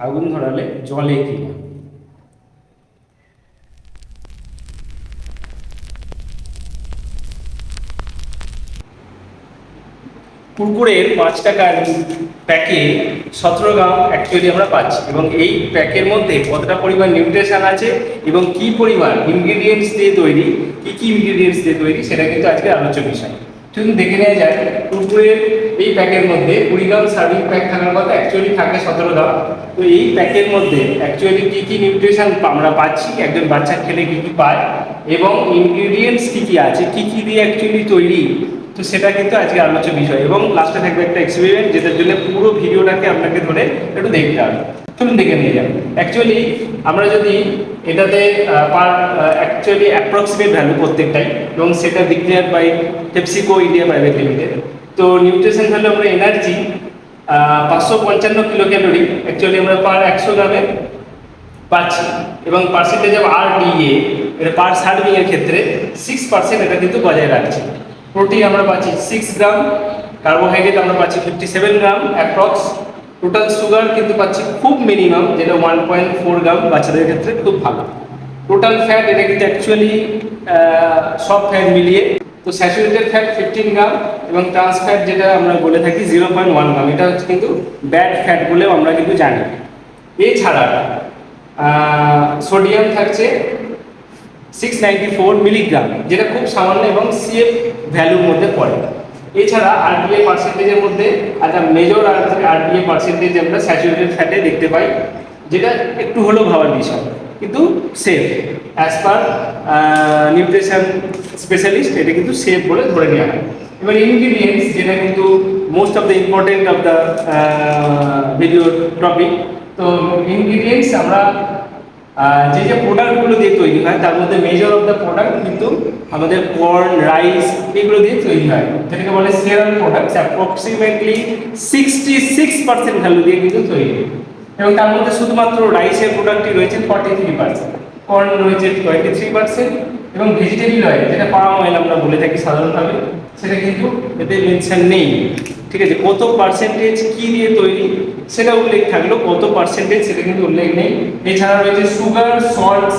আগুন ধরালে জলে কিনা কুরকুরের পাঁচ টাকার প্যাকে সতেরো গ্রাম অ্যাকচুয়ালি আমরা পাচ্ছি এবং এই প্যাকের মধ্যে কতটা পরিমাণ নিউট্রিশন আছে এবং কি পরিমাণ ইনগ্রিডিয়েন্টস দিয়ে তৈরি, কি কি ইনগ্রিডিয়েন্টস দিয়ে তৈরি সেটা কিন্তু আজকে আলোচ্য বিষয়। চলুন দেখে নেওয়া যায় কুরকুরের এই প্যাকের মধ্যে কুড়ি গ্রাম সার্ভিং প্যাক থাকার কথা অ্যাকচুয়ালি থাকে সতেরো গ্রাম। তো এই প্যাকের মধ্যে অ্যাকচুয়ালি কি কি নিউট্রিশন আমরা পাচ্ছি? একজন বাচ্চা খেলে কি কি পায়? এবং ইনগ্রিডিয়েন্টস কি কি আছে? কি কি দিয়ে অ্যাকচুয়ালি তৈরি? তো সেটা কিন্তু আজকে আলোচ্য বিষয়। এবং লাস্টে থাকবে একটা এক্সপেরিমেন্ট যেটার জন্য পুরো ভিডিওটাকে আপনাকে ধরে একটু দেখতে হবে। চলুন দেখে নিয়ে যান অ্যাকচুয়ালি আমরা যদি এটাতে পার অ্যাকচুয়ালি অ্যাপ্রক্সিমেট ভ্যালু প্রত্যেকটাই, এবং সেটা declare by PepsiCo India private limited তো নিউট্রিশন ভ্যালু আমরা এনার্জি পাঁচশো পঞ্চান্ন কিলো ক্যালোরি অ্যাকচুয়ালি আমরা পার একশো গ্রামে পাচ্ছি। এবং পার্সেন্টেজ অফ আর ডিএ এটা পার সার্ভিং এর ক্ষেত্রে সিক্স পার্সেন্ট এটা কিন্তু বজায় রাখছে। প্রোটিন আমরা পাচ্ছি সিক্স গ্রাম কার্বোহাইড্রেট আমরা পাচ্ছি fifty seven gram approx total sugar কিন্তু পাচ্ছি খুব মিনিমাম যেটা ওয়ান পয়েন্ট ফোর গ্রাম বাচ্চাদের ক্ষেত্রে খুব ভালো। টোটাল ফ্যাট এটা কিন্তু অ্যাকচুয়ালি সব ফ্যাট মিলিয়ে তো স্যাচুরেটেড ফ্যাট ফিফটিন গ্রাম এবং ট্রান্স ফ্যাট যেটা আমরা বলে থাকি জিরো পয়েন্ট ওয়ান গ্রাম, এটা হচ্ছে কিন্তু ব্যাড ফ্যাট বলেও আমরা কিন্তু জানি। এছাড়া সোডিয়াম থাকছে সিক্স নাইনটি ফোর মিলিগ্রাম যেটা খুব সামান্য এবং সিএফ ভ্যালুর মধ্যে পড়ে। এছাড়া আরবিএ পার্সেন্টেজের মধ্যে একটা মেজর আরবিএ পার্সেন্টেজ আমরা স্যাচুরেটেড ফ্যাটে দেখতে পাই, যেটা একটু হলেও ভাবার বিষয়। কিন্তু safe as per nutrition specialist এটা কিন্তু সেফ বলে ধরে নেওয়া হয়। এবার ইনগ্রিডিয়েন্টস যেটা কিন্তু most of the important of the video topic তো ইনগ্রিডিয়েন্টস আমরা যে যে প্রোডাক্টগুলো দিয়ে তৈরি হয়, তার মধ্যে মেজর অফ দ্য প্রোডাক্ট কিন্তু আমাদের কর্ন রাইস এগুলো দিয়ে তৈরি হয়। যেটাকে বলে cereal products approximately sixty six percent value দিয়ে কিন্তু তৈরি। এবং তার মধ্যে শুধুমাত্র রাইসের প্রোডাক্টটি রয়েছে ফর্টি থ্রি পার্সেন্ট কর্ন রয়েছে টোয়েন্টি থ্রি পার্সেন্ট এবং ভেজিটেবল অয়েল যেটা পাম অয়েল আমরা বলে থাকি সাধারণভাবে, সেটা কিন্তু এতে মেনশন নেই। ঠিক আছে, কত পার্সেন্টেজ কি দিয়ে তৈরি সেটা উল্লেখ থাকল কত পার্সেন্টেজ সেটা কিন্তু উল্লেখ নেই। এছাড়া রয়েছে sugar salt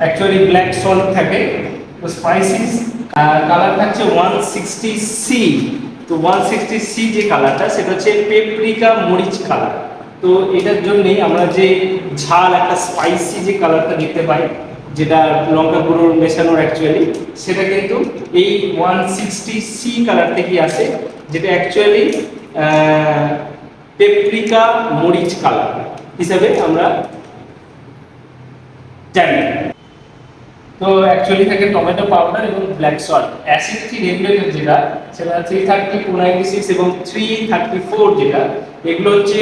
actually black salt থাকে, তো স্পাইসিস কালার থাকছে ওয়ান সিক্সটি সি তো ওয়ান সিক্সটি সি যে কালারটা সেটা হচ্ছে পেপরিকা মরিচ কালার তো এটার জন্যই আমরা যে ঝাল, একটা স্পাইসি যে কালারটা দেখতে পাই যেটা লঙ্কা গুঁড়োর মেশানোর অ্যাকচুয়ালি সেটা কিন্তু এই ওয়ান সিক্সটি সি কালার থেকেই আসে, যেটা অ্যাকচুয়ালি পেপ্রিকা মরিচ কালার হিসাবে আমরা জানি। তো অ্যাকচুয়ালি থাকে টমেটো পাউডার এবং ব্ল্যাক সল্ট অ্যাসিডিটি রেগুলেটর যেটা, সেটা three thirty two ninety six এবং থ্রি থার্টি ফোর যেটা, এগুলো হচ্ছে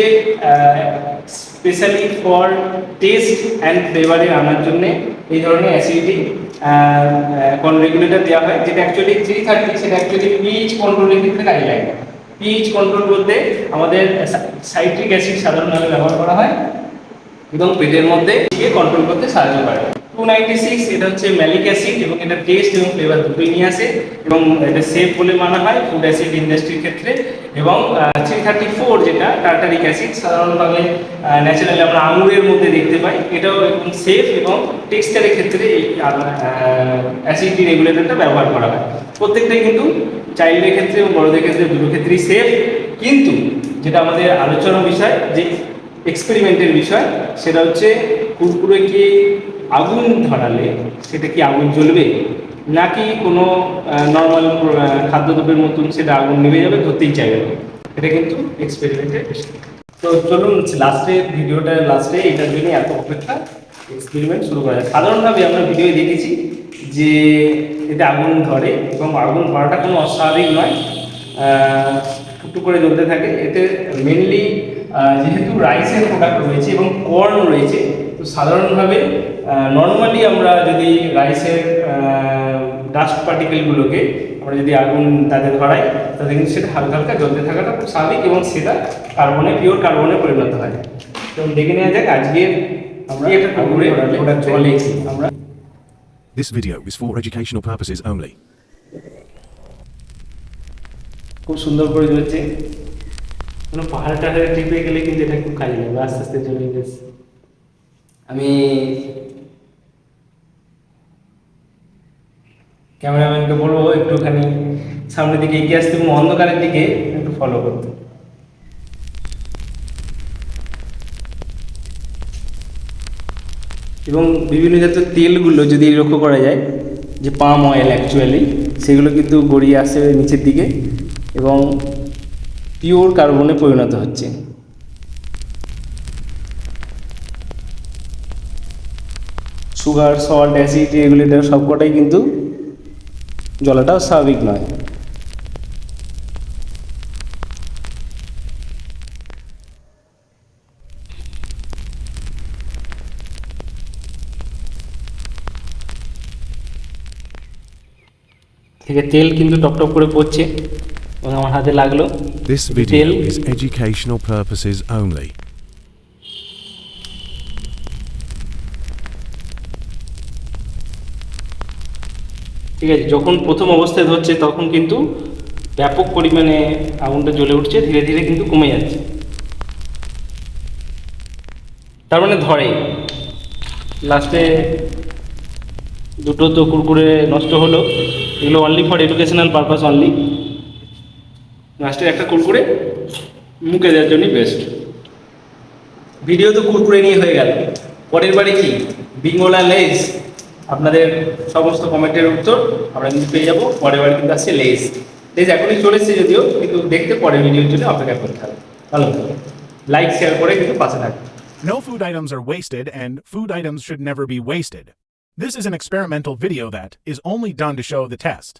স্পেশালি ফর টেস্ট অ্যান্ড ফ্লেভারে আনার জন্য এই ধরনের অ্যাসিডিটি কোন রেগুলেটর দেওয়া হয়, যেটা অ্যাকচুয়ালি থ্রি থার্টি সেটা অ্যাকচুয়ালি পিএইচ কন্ট্রোলের ক্ষেত্রে কাজে লাগে। পিএইচ কন্ট্রোল বলতে আমাদের সাইট্রিক অ্যাসিড সাধারণভাবে ব্যবহার করা হয় এবং পেটের মধ্যে কন্ট্রোল করতে সাহায্য করে। টু নাইনটি সিক্স এটা হচ্ছে ম্যালিক অ্যাসিড এবং এটা টেস্ট এবং ফ্লেভার দুটোই নিয়ে আসে এবং এটা সেফ বলে মানা হয় ফুড অ্যাসিড ইন্ডাস্ট্রির ক্ষেত্রে এবং থ্রি থার্টি ফোর যেটা টার্টারিক অ্যাসিড সাধারণভাবে ন্যাচারালি আমরা আঙুরের মধ্যে দেখতে পাই। এটাও এবং সেফ এবং টেক্সচারের ক্ষেত্রে এই অ্যাসিডটি রেগুলেটরটা ব্যবহার করা হয়। প্রত্যেকটাই কিন্তু চাইল্ডের ক্ষেত্রে এবং বড়দের ক্ষেত্রে, দুটো ক্ষেত্রেই সেফ কিন্তু যেটা আমাদের আলোচনা বিষয়, যে এক্সপেরিমেন্টের বিষয়, সেটা হচ্ছে কুরকুরে কি আগুন ধরালে সেটা কি আগুন জ্বলবে? নাকি কোনো নর্মাল খাদ্যদ্রব্যের মতন সেটা আগুন নেমে যাবে, ধরতেই চাইবে না? এটা কিন্তু এক্সপেরিমেন্টের বিষয়। তো চলুন লাস্টে ভিডিওটা লাস্টে এটার জন্য এত অপেক্ষা এক্সপেরিমেন্ট শুরু করা যায় সাধারণভাবে আমরা ভিডিও দেখেছি যে এতে আগুন ধরে, এবং আগুন ধরাটা কোনো অস্বাভাবিক নয় টুকটুক করে জ্বলতে থাকে। এতে মেনলি যেহেতু রাইসের প্রোডাক্ট রয়েছে এবং কর্ন রয়েছে তো সাধারণভাবে নর্মালি আমরা যদি রাইসের ডাস্ট পার্টিকেলগুলোকে আমরা যদি আগুন তাতে ধরাই তাহলে কিন্তু সেটা হালকা হালকা জ্বলতে থাকাটা খুব স্বাভাবিক এবং সেটা কার্বনে পিওর কার্বনে পরিণত হয়। তো দেখে নেওয়া যাক আজকে আমরা একটা কুকুরে ওটা জলে আমরা This video is for educational purposes only. খুব সুন্দর করে জ্বলছে। কোনো পাহাড় টাহাড়ে ট্রিপে গেলে কিন্তু এটা খুব কাজে লাগবে আস্তে আস্তে চলে গেছে। আমি ক্যামেরাম্যানকে বলব, একটুখানি সামনের দিকে এগিয়ে আসতে এবং অন্ধকারের দিকে একটু ফলো করতে। এবং বিভিন্ন জাতীয় তেলগুলো যদি লক্ষ্য করা যায়, যে পাম অয়েল অ্যাকচুয়ালি সেগুলো কিন্তু গড়িয়ে আসছে নিচের দিকে এবং পিওর কার্বনে পরিণত হচ্ছে। সুগার সল্ট অ্যাসিড এগুলো এটা সবকটাই কিন্তু জলাটাও স্বাভাবিক নয়। থেকে তেল কিন্তু টপটপ করে পড়ছে। এবং আমার হাতে লাগল। This video is educational purposes only. ঠিক আছে যখন প্রথম অবস্থায় ধরছে তখন কিন্তু ব্যাপক পরিমাণে আগুনটা জ্বলে উঠছে ধীরে ধীরে কিন্তু কমে যাচ্ছে। তার মানে ধরে। লাস্টে দুটো তো কুরকুরে নষ্ট হলো। এগুলো only for educational purpose only লাস্টের একটা কুরকুরে মুখে দেওয়ার জন্যই বেস্ট ভিডিও তো কুরকুরে নিয়ে হয়ে গেল। পরের বারে কি? বিঙ্গোলা লেজ আপনাদের সমস্ত কমেন্টের উত্তর আমরা কিন্তু পেয়ে যাব। পরের বারে কিন্তু আসছে লেজ লেজ এখনই চলে এসেছে যদিও কিন্তু দেখতে পরের ভিডিওর জন্য অপেক্ষা করতে হবে। ভালো লাইক শেয়ার করে কিন্তু পাশে থাকবে No food items are wasted, and food items should never be wasted. This is an experimental video that is only done to show the test.